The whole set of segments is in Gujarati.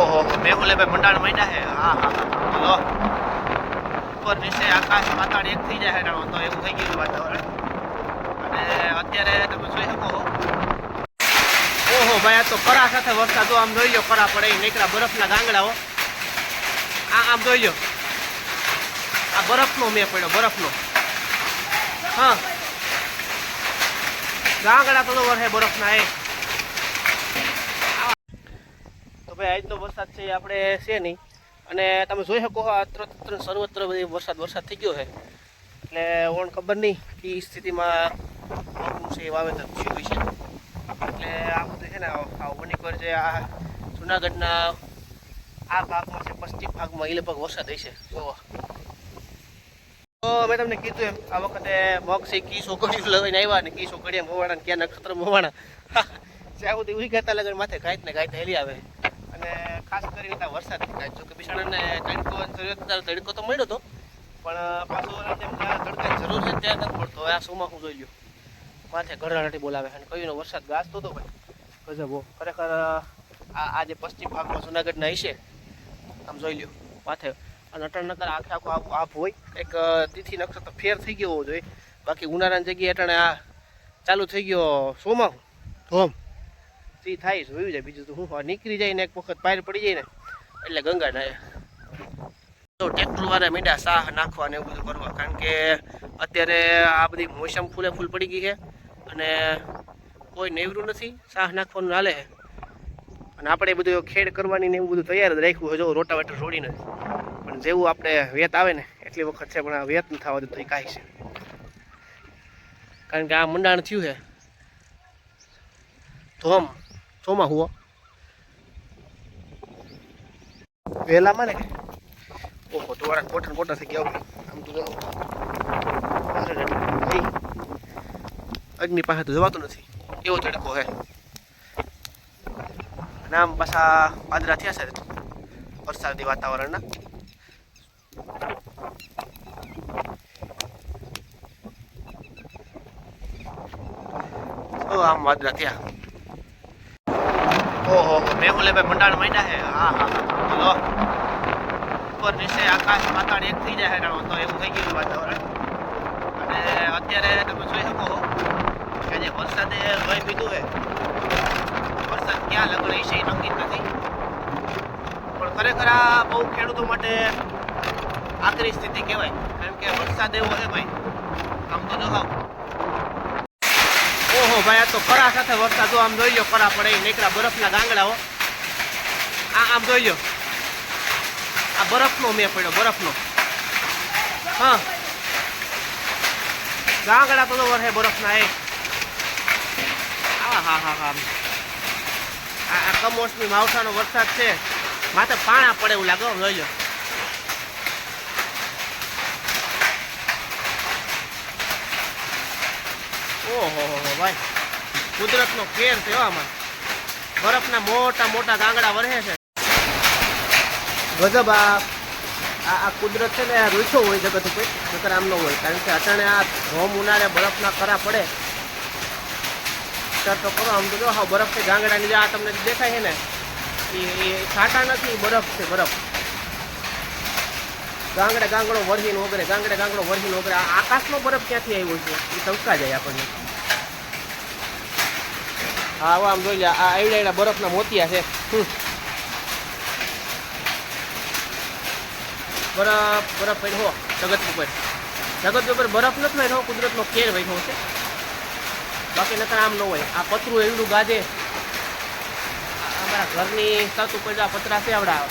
ઓહો મેહુલભાઈ મંડાણ માંડ્યા હે. હા હા હા. ઉપર નીચે આકાશ વાતાવરણ એક થઈ જાય જાણો તો એવું થઈ ગયું વાતાવરણ. અને અત્યારે તમે જોઈ શકો ઓહો, ભાઈ, આ તો કરા સાથે વરસાદ આમ જોઈ લો, કરા પડે, નીકળ્યા બરફના ગાંગડાઓ આ આમ જોઈ લો. આ બરફનો મેં પડ્યો, બરફનો. હા. ગાંગડા તો વરસે બરફના એ તો ભાઈ, આજનો વરસાદ છે આપણે છે નહીં. અને તમે જોઈ શકો આ તરત સર્વત્ર બધી વરસાદ વરસાદ થઈ ગયો છે. એટલે ઓણ ખબર નહીં કે સ્થિતિમાં છે વાવેતર થયું છે. એટલે આ બધું છે ને, આ વનિકર જે આ જુનાગઢના આ ભાગમાં છે, પશ્ચિમ ભાગમાં એ લગભગ વરસાદ હશે. જોવો. તો મેં તમને કીધું એમ, આ વખતે મગ છે કી છોકરીઓ લઈને આવ્યા ને કી સોકડીયા મોવાણા ને ક્યાં નક્ષત્ર મોવાણા જ્યાં સુધી ઉઈ ગયા લગન માથે ગાયત ને ગાયત હેલી આવે. ખાસ કરીને ત્યાં વરસાદ થાય જો કે બિસાણાને તડકો જરૂરત તડકો તો મળ્યો હતો પણ પાછો જેમ જરૂર છે ત્યાં નથી પડતો. આ શોમાં હું જોઈ લ્યો. માથે ગરડાટી બોલાવે અને કયુંનો વરસાદ ગાજતો હતો ભાઈ. ગજબો ખરેખર આ આ જે પશ્ચિમ ભાગમાં જુનાગઢના હશે આમ જોઈ લ્યો. માથે અને અટણ નકર આખે આખો આપ આપ હોય. એક તિથિ નક્ષત્ર ફેર થઈ ગયો હોવો જોઈએ. બાકી ઉનાળાની જગ્યાએ અટણે આ ચાલુ થઈ ગયો સોમાં ધોમ તે થાય જોયું જાય બીજું તો હું નીકળી જાય ને એક વખત પાર પડી જાય ને, એટલે ગંગા નાય. તો ટ્રેક્ટર વાળા મીંડા સાહ નાખવા ને એવું બધું કરવા, કારણ કે અત્યારે આ બધી મોસમ ફૂલે ફૂલ પડી ગઈ છે અને કોઈ નેવરું નથી, સાહ નાખવાનું હાલે. છે અને આપણે બધું ખેડ કરવાની ને એવું બધું તૈયાર જ રાખ્યું હોય, જો રોટાવેટર છોડી નથી પણ જેવું આપણે વેત આવે ને, એટલી વખત છે, પણ આ વેત ન થવા દે કાંઈ છે. કારણ કે આ મંડાણ થયું છે. ધોમ ચોમા હુઓ વહેલામાં ને. ઓહો વાળા કોટન કોટન થઈ ગયા આમ તો અગ્નિ પાસે તો જવાતું નથી. એવો તડકો હે. અને આમ પાછા વાદળા થયા છે. વરસાદી વાતાવરણના. આમ વાદરા થયા. ઓહો મેહુલે ભાઈ મંડાણ માંડ્યા હે. હા હા બોલો. ઉપર નીચે આકાશ પાતાળ એક થઈ જાય હેરાણો, તો એવું થઈ ગયું વાતાવરણ. અને અત્યારે તમે જોઈ શકો કે જે વરસાદે લોહી પીધું છે વરસાદ ક્યાં લગડે છે એ નક્કી નથી. પણ ખરેખર આ બહુ ખેડૂતો માટે આકરી સ્થિતિ કહેવાય. કારણ કે વરસાદ એવો છે ભાઈ. આમ તો જો હાવ ભાઈ, આ તો કરા સાથે વરસાદ આમ જોઈ લો કરા પડે નીકળ્યા બરફના ગાંગડાઓ આ આમ જોઈ લો આ બરફનો મેં પડ્યો, બરફનો. હા. ગાંગડા તો વરસે બરફના, એ. હા હા હા હા. આ કમોસમી માવઠાનો વરસાદ છે. માથે પાણા પડે એવું લાગે જોઈ લો ઓહો ભાઈ. કુદરતનો ફેર છે આમાં. બરફના મોટા મોટા ગાંગડા વરસે છે. ગજબ આ આ કુદરત છે ને રૂછો હોય જગત ઉપર નકર આમ ન હોય, કારણ કે અચાણે આ રોમ ઉનાળે બરફના કરા પડે. સર તો કરો, આમ તો જો, હા છે ગાંગડાની આ તમને દેખાય છે ને, એ છાંટા નથી, બરફ છે, બરફ. ગાંગડે ગાંગડો વરહીન વગેરે ગાંગડે ગાંગડો વરહીન વગેરે આકાશનો બરફ ક્યાંથી આવ્યો છે? એ ટવકા જાય આપણને. હા આમ જોઈ લે. આ એવડા એવડા બરફના મોતિયા છે. બરફ બરફ પહેરો જગત ઉપર. જગત ઉપર બરફ નથી પહેરો કુદરતનો કેર બેઠો છે બાકી નકર આમ ન હોય. આ પતરું એવડું ગાજે. અમારા ઘરની છત ઉપર આ પતરા છે આવડા.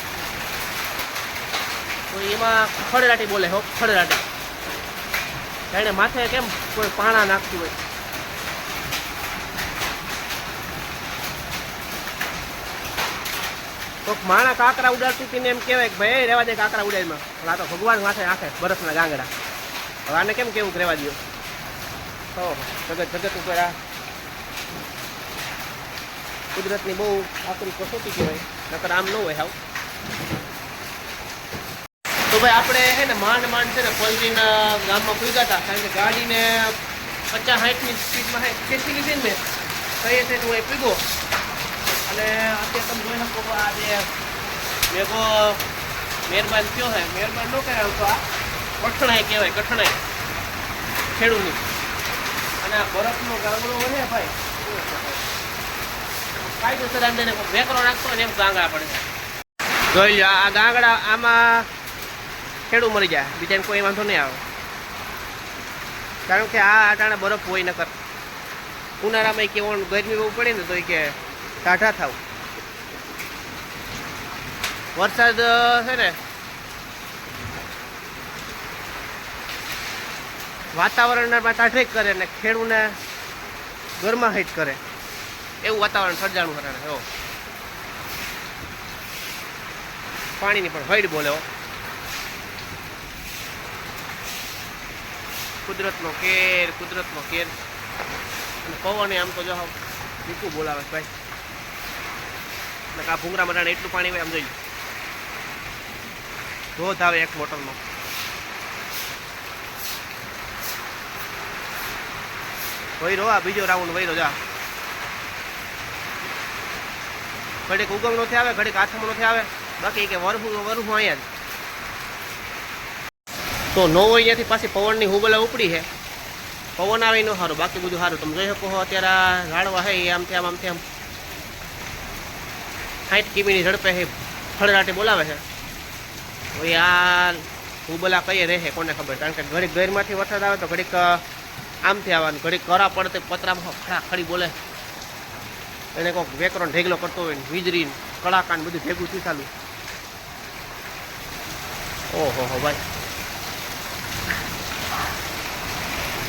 તો એમાં ખડરાટી બોલે હો, ખડરાટી. એને માથે કેમ કોઈ પાણા નાખતું હોય. તો માણા કાંકરા ઉડાડતું ને એમ કહેવાય કે ભાઈ રહેવા દે કાંકરા ઉડાડમાં. પણ આ તો ભગવાન માથે આખે બરફના ગાંગડા. હવે આને કેમ કેવું કે રહેવા દો તો જગત જગત ઉપર આ કુદરતની બહુ આકરી કસોટી કહેવાય. નકર આમ ન હોય હાવ. તો ભાઈ, આપણે હે ને માંડ માંડ છે ને પલરીના ગામમાં પૂગ્યા હતા. કારણ કે ગાડીને પચાસ સાઠની સ્પીડમાં ખેંચી લીધી ને મેં. કહીએ છે હું એ પીગો અને અત્યારે તમે જોઈ શકો આ જે મેઘો મહેરબાન કયો હે. મહેરબાન નો કહેવાય તો આ. કઠણાઈ કહેવાય, કઠણાઈ. ખેડૂની અને આ બરફનો ગાંગડો હોય ને ભાઈ કાયદેસર અંદર વેકરો નાખતો ને એમ ગાંગડા પડે. જોઈ લો આ ગાંગડા આમાં ખેડૂ મરી જાય. બીજાને કોઈ વાંધો નહીં આવે. કારણ કે આ અટાણે બરફ હોય નકર. ઉનાળામાં કેવો ગરમી બહુ પડે ને તો કે ટાઢા થાવ. વરસાદ છે ને? વાતાવરણમાં ટાઢેક કરે ને ખેડૂને ગરમાહિત કરે. એવું વાતાવરણ સર્જાણું કરે એવો પાણીની પણ હૈડ બોલે કુદરતનો કેર કુદરતનો કેર. અને પવન આમ તો જો હાવ બોલાવે ભાઈ. અને આ ભૂંગરા મટાણે એટલું પાણી હોય એમ જોઈ ધોધ આવે એક બોટલનો. વૈરો, આ બીજો રાઉન્ડ વૈરો, જા. ઘડીક ઉગમ નથી આવે, ઘડીક આથમ નથી આવે. બાકી કે વરહું વરહું અહીંયા જ. તો નો હોય ત્યાંથી પાછી પવનની હુબલા ઉપડી છે. પવન આવે નો સારું બાકી બધું સારું તમે જોઈ શકો અત્યારે રાડવા છે આમથી આમ આમથી આમ સાઠ કિમીની ઝડપે ફળરાટે બોલાવે છે. હવે આ હુબલા કઈ રહે કોને ખબર? કારણ કે ઘડીક ગેરમાંથી વરસાદ આવે તો ઘડીક આમથી આવવાનું. ઘડીક કરા પડતે પતરામાં ખડા ખડી બોલે. એને કોઈક વેકરો ઢેગલો કરતો હોય ને વીજળી ને બધું ભેગું થઈ ચાલુ ઓહો, હો, ભાઈ.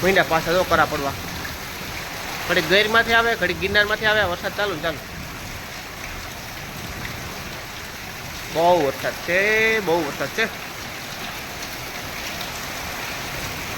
મહિના પાછા જો કરા પડવા. ઘડીક ગેરમાંથી આવે, ઘડીક ગિરનારમાંથી આવે, વરસાદ ચાલુ ચાલુ. બહુ વરસાદ છે બહુ વરસાદ છે